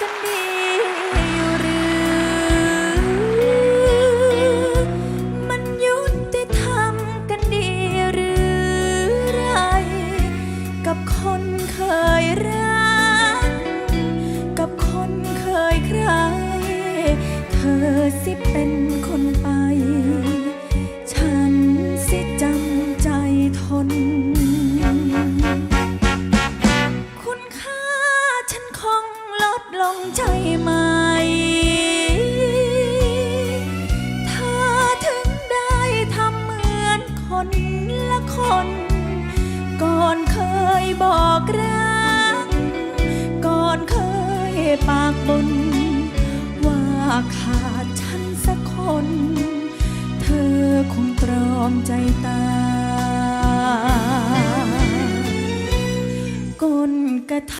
กันดีอยู่หรือ มันยุติธรรมกันดีหรือไร กับคนเคยรัก กับคนเคยใคร เธอสิเป็น งใช่ไหม ถ้าถึงได้ทำเหมือนคนละคน ก่อนเคยบอกรัก ก่อนเคยปากบน ว่าขาดฉันสักคน เธอคงตรอมใจตายก้นกระท